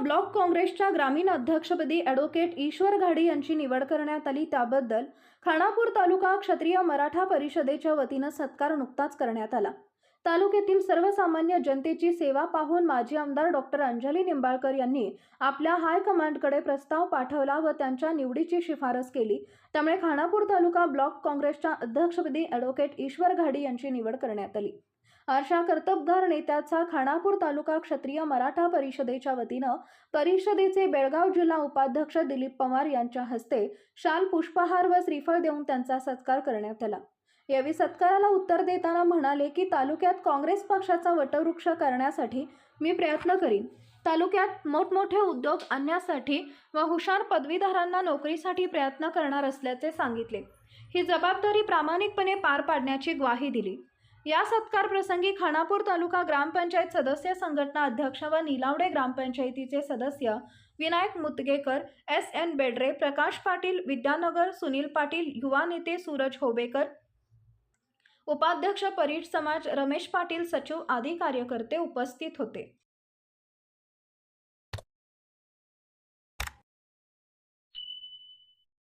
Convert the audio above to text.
Block काँग्रेसच्या ग्रामीण अध्यक्षपदी ॲडव्होकेट ईश्वर घाडी यांची निवड करण्यात आली. त्याबद्दल खानापूर तालुका क्षत्रिय मराठा परिषदेच्या वतीनं सत्कार नुकताच करण्यात आला. तालुक्यातील सर्वसामान्य जनतेची सेवा पाहून माजी आमदार डॉक्टर अंजली निंबाळकर यांनी आपल्या हायकमांडकडे प्रस्ताव पाठवला व त्यांच्या निवडीची शिफारस केली. त्यामुळे खानापूर तालुका ब्लॉक काँग्रेसच्या अध्यक्षपदी ॲडव्होकेट ईश्वर घाडी यांची निवड करण्यात आली. अशा कर्तबगार नेत्याचा खानापूर तालुका क्षत्रिय मराठा परिषदेच्या वतीनं परिषदेचे बेळगाव जिल्हा उपाध्यक्ष दिलीप पवार यांच्या हस्ते शाल पुष्पहार व श्रीफळ देऊन त्यांचा सत्कार करण्यात आला. यावेळी सत्काराला उत्तर देताना म्हणाले की तालुक्यात काँग्रेस पक्षाचा वटवृक्ष करण्यासाठी मी प्रयत्न करीन. तालुक्यात मोठमोठे उद्योग आणण्यासाठी व हुशार पदवीधरांना नोकरीसाठी प्रयत्न करणार असल्याचे सांगितले. ही जबाबदारी प्रामाणिकपणे पार पाडण्याची ग्वाही दिली. या सत्कार प्रसंगी खानापूर तालुका ग्रामपंचायत सदस्य संघटना अध्यक्ष व निलावडे ग्रामपंचायतीचे सदस्य विनायक मुतगेकर एस एन बेडरे प्रकाश पाटील विद्यानगर सुनील पाटील युवा नेते सूरज होबेकर उपाध्यक्ष परीट समाज रमेश पाटील सचिव आदी कार्यकर्ते उपस्थित होते.